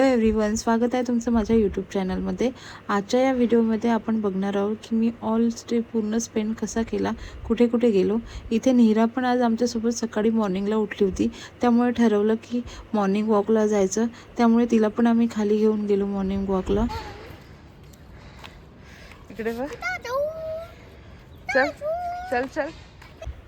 Hello everyone स्वागत आहे तुमचं माझ्या यूट्यूब चॅनलमध्ये आजच्या या व्हिडिओमध्ये आपण बघणार आहोत की मी ऑल स्टे पूर्ण स्पेंड कसा केला कुठे कुठे गेलो. इथे निहिरा पण आज आमच्यासोबत सकाळी मॉर्निंगला उठली होती. त्यामुळे ठरवलं की मॉर्निंग वॉकला जायचं. त्यामुळे तिला पण आम्ही खाली घेऊन गेलो मॉर्निंग वॉकला इकडे चल चल चल.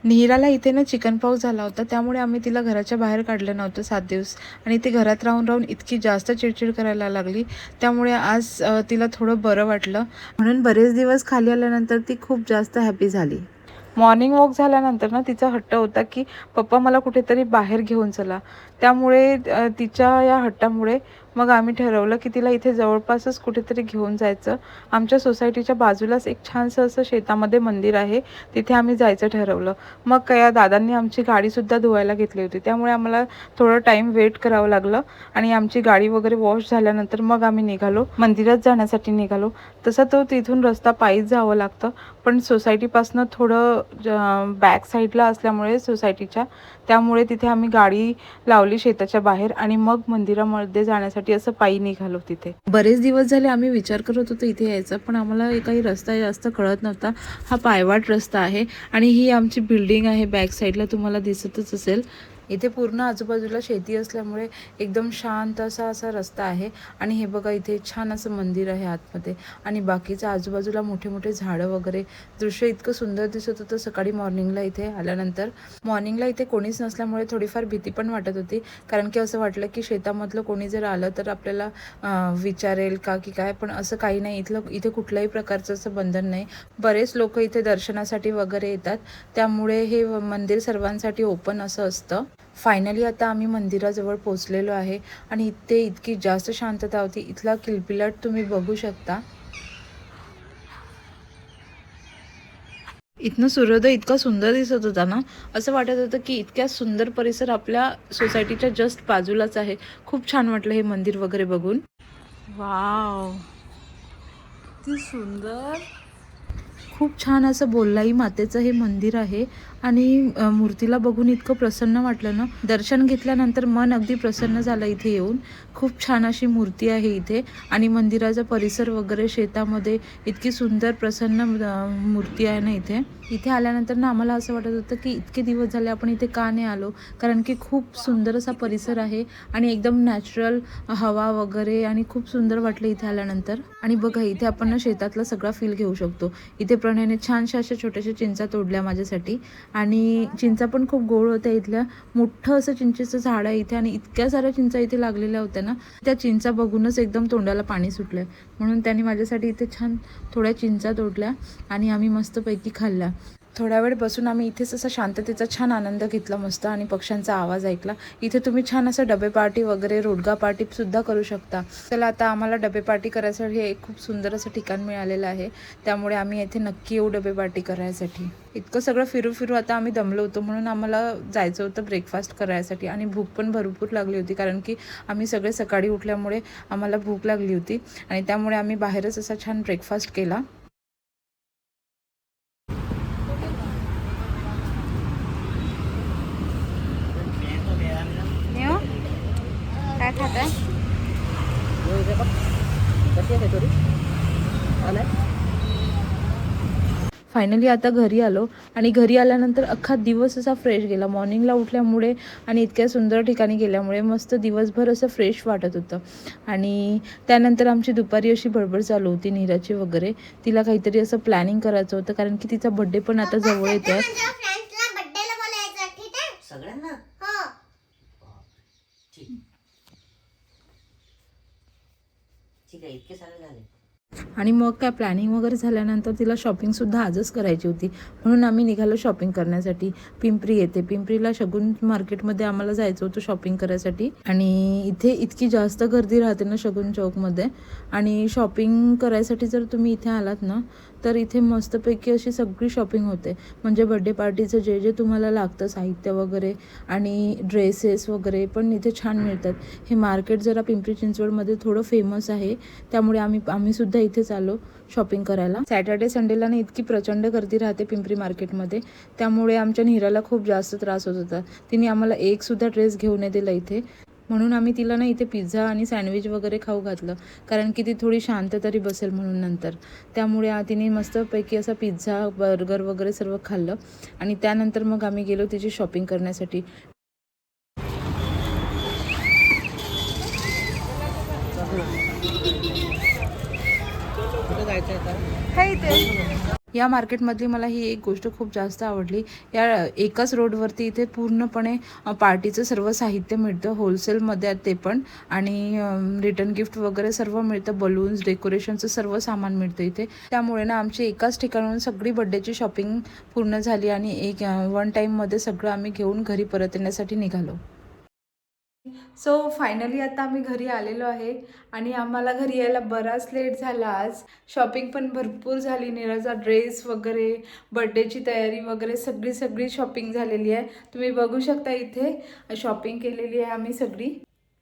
निहिराला इथे ना चिकन पाऊस झाला होता त्यामुळे आम्ही तिला घराच्या बाहेर काढलं नव्हतं सात दिवस. आणि ती घरात राहून राहून इतकी जास्त चिडचिड करायला लागली. त्यामुळे आज तिला थोडं बरं वाटलं. म्हणून बरेच दिवस खाली आल्यानंतर ती खूप जास्त हॅपी झाली. मॉर्निंग वॉक झाल्यानंतर ना तिचा हट्ट होता की पप्पा मला कुठेतरी बाहेर घेऊन चला. त्यामुळे तिच्या या हट्टामुळे मग आम्ही ठरवलं की तिला इथे जवळपासच कुठेतरी घेऊन जायचं. आमच्या सोसायटीच्या बाजूलाच एक छानसं असं शेतामध्ये मंदिर आहे. तिथे आम्ही जायचं ठरवलं. मग काय दादांनी आमची गाडीसुद्धा धुवायला घेतली होती. त्यामुळे आम्हाला थोडं टाईम वेट करावं लागलं आणि आमची गाडी वगैरे वॉश झाल्यानंतर मग आम्ही निघालो. मंदिरात जाण्यासाठी निघालो. तसा तो तिथून रस्ता पायीच जावं लागतं. पण सोसायटीपासनं थोडं बॅक साईडला असल्यामुळे सोसायटीच्या. त्यामुळे तिथे आम्ही गाडी लावली शेताच्या बाहेर आणि मग मंदिरामध्ये जाण्यासाठी असं पायी निघालो तिथे. बरेच दिवस झाले आम्ही विचार करत होतो इथे यायचा पण आम्हाला काही रस्ता जास्त कळत नव्हता. हा पायवाट रस्ता आहे आणि ही आमची बिल्डिंग आहे बॅक साईडला तुम्हाला दिसतच असेल. इथे पूर्ण आजूबाजूला शेती असल्यामुळे एकदम शांत असा असा रस्ता आहे. आणि हे बघा इथे छान असं मंदिर आहे आतमध्ये. आणि बाकीचं आजूबाजूला मोठे मोठे झाडं वगैरे दृश्य इतकं सुंदर दिसत होतं. सकाळी मॉर्निंगला इथे आल्यानंतर मॉर्निंगला इथे कोणीच नसल्यामुळे थोडीफार भीती पण वाटत होती. कारण की असं वाटलं की शेतामधलं कोणी जर आलं तर आपल्याला विचारेल का की काय? पण असं काही नाही. इथलं इथे कुठल्याही प्रकारचं असं बंधन नाही. बरेच लोक इथे दर्शनासाठी वगैरे येतात. त्यामुळे हे मंदिर सर्वांसाठी ओपन असं असतं. फायनली आता आम्ही मंदिराजवळ पोचलेलो आहे आणि इथे इतकी जास्त शांतता होती. इथला किलबिलाट तुम्ही बघू शकता. इथनं सूर्योदय इतका सुंदर दिसत होता ना? असं वाटत होतं की इतक्या सुंदर परिसर आपल्या सोसायटीच्या जस्ट बाजूलाच आहे. खूप छान वाटलं हे मंदिर वगैरे बघून. वाव ती सुंदर. खूप छान असं बोललाई मातेचं हे मंदिर आहे. आणि मूर्तीला बघून इतकं प्रसन्न वाटलं ना. दर्शन घेतल्यानंतर मन अगदी प्रसन्न झालं इथे येऊन. खूप छान अशी मूर्ती आहे इथे. आणि मंदिराचा परिसर वगैरे शेतामध्ये इतकी सुंदर प्रसन्न मूर्ती आहे ना इथे. इथे आल्यानंतर ना आम्हाला असं वाटत होतं की इतके दिवस झाले आपण इथे का नाही आलो? कारण की खूप सुंदर असा परिसर आहे. आणि एकदम नॅचरल हवा वगैरे आणि खूप सुंदर वाटलं इथे आल्यानंतर. आणि बघा इथे आपण ना शेतातला सगळा फील घेऊ शकतो. इथे प्र प्रणयने छानशा अशा छोट्याशा चिंचा तोडल्या माझ्यासाठी. आणि चिंचा पण खूप गोड होत्या इथल्या. मोठं असं चिंचेचं झाड आहे इथे आणि इतक्या साऱ्या चिंचा इथे लागलेल्या होत्या ना त्या चिंचा बघूनच एकदम तोंडाला पाणी सुटलंय. म्हणून त्यांनी माझ्यासाठी इथे छान थोड्या चिंचा तोडल्या आणि आम्ही मस्तपैकी खाल्ल्या. थोड्या वेळ बसून आम्ही इथेच असा शांततेचा छान आनंद घेतला मस्त आणि पक्ष्यांचा आवाज ऐकला. इथे तुम्ही छान असं डबे पार्टी वगैरे रोडगा पार्टी सुद्धा करू शकता. चला आता आम्हाला डबे पार्टी करायसाठी हे एक खूप सुंदर असं ठिकाण मिळालेलं आहे. त्यामुळे आम्ही येथे नक्की येऊ डबे पार्टी करायसाठी. इतकं सगळं फिरू फिरू आता आम्ही दमलो होतो म्हणून आम्हाला जायचं होतं ब्रेकफास्ट करायसाठी आणि भूक पण भरपूर लागली होती कारण की आम्ही सगळे सकाळी उठल्यामुळे आम्हाला भूक लागली होती आणि त्यामुळे आम्ही बाहेरच असा छान ब्रेकफास्ट केला. काय खात आहे फायनली आता घरी आलो आणि घरी आल्यानंतर अख्खा दिवस असा फ्रेश गेला. मॉर्निंगला उठल्यामुळे आणि इतक्या सुंदर ठिकाणी गेल्यामुळे मस्त दिवसभर असं फ्रेश वाटत होतं. आणि त्यानंतर आमची दुपारी अशी बडबड चालू होती नीराची वगैरे. तिला काहीतरी असं प्लॅनिंग करायचं होतं कारण की तिचा बड्डे पण आता जवळ येतोय. फ्रेंड्सला बर्थडेला बोलायचं ठीक आहे? सगळ्यांना हो ठीक आहे इतके सारे झाले. आणि मग काय प्लॅनिंग वगैरे झाल्यानंतर तिला शॉपिंगसुद्धा आजच करायची होती. म्हणून आम्ही निघालो शॉपिंग करण्यासाठी. पिंपरी येते. पिंपरीला शगुन मार्केटमध्ये आम्हाला जायचं होतं शॉपिंग करायसाठी. आणि इथे इतकी जास्त गर्दी राहते ना शगुन चौकमध्ये. आणि शॉपिंग करायसाठी जर तुम्ही इथे आलात ना तर इथे मस्तपैकी अशी सगळी शॉपिंग होते. म्हणजे बड्डे पार्टीचं जे जे तुम्हाला लागतं साहित्य वगैरे आणि ड्रेसेस वगैरे पण इथे छान मिळतात. हे मार्केट जरा पिंपरी चिंचवडमध्ये थोडं फेमस आहे. त्यामुळे आम्ही आम्ही सुद्धा इथेच आलो शॉपिंग करायला. सॅटर्डे संडेला ना इतकी प्रचंड गर्दी राहते पिंपरी मार्केटमध्ये त्यामुळे आमच्या निराला खूप जास्त त्रास होत होता. तिने आम्हाला एकसुद्धा ड्रेस घेऊन नाही दिला इथे. म्हणून आम्ही तिला ना इथे पिझ्झा आणि सँडविच वगैरे खाऊ घातलं. कारण की ती थोडी शांत तरी बसेल म्हणून नंतर. त्यामुळे तिने मस्तपैकी असा पिझ्झा बर्गर वगैरे सर्व खाल्लं. आणि त्यानंतर मग आम्ही गेलो तिची शॉपिंग करण्यासाठी. कुठं जायचं आता? या मार्केटमधली मला ही एक गोष्ट खूप जास्त आवडली. या एकाच रोडवरती इथे पूर्णपणे पार्टीचं सर्व साहित्य मिळतं. होलसेलमध्ये ते पण. आणि रिटर्न गिफ्ट वगैरे सर्व मिळतं. बलून्स डेकोरेशनचं सर्व सामान मिळतं इथे. त्यामुळे ना आमची एकाच ठिकाणाहून सगळी बड्डेची शॉपिंग पूर्ण झाली आणि एक वन टाईममध्ये सगळं आम्ही घेऊन घरी परत येण्यासाठी निघालो. सो फायनली आता आम्ही घरी आलेलो आहे आणि आम्हाला घरी यायला बराच लेट झाला आज. शॉपिंग पण भरपूर झाली. निराचा ड्रेस वगैरे बड्डेची तयारी वगैरे सगळी सगळी शॉपिंग झालेली आहे. तुम्ही बघू शकता इथे. शॉपिंग केलेली आहे आम्ही सगळी.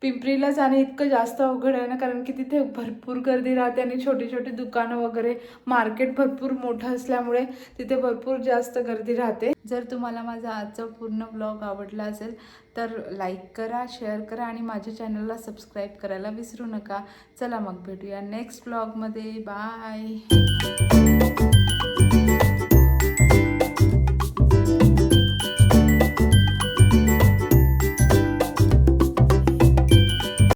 पिंपरीला जाणं इतकं जास्त अवघड आहे ना कारण की तिथे भरपूर गर्दी राहते आणि छोटी छोटी दुकानं वगैरे मार्केट भरपूर मोठं असल्यामुळे तिथे भरपूर जास्त गर्दी राहते. जर तुम्हाला माझा आजचा पूर्ण ब्लॉग आवडला असेल तर लाईक करा शेअर करा आणि माझ्या चॅनलला सबस्क्राईब करायला विसरू नका. चला मग भेटूया नेक्स्ट ब्लॉगमध्ये बाय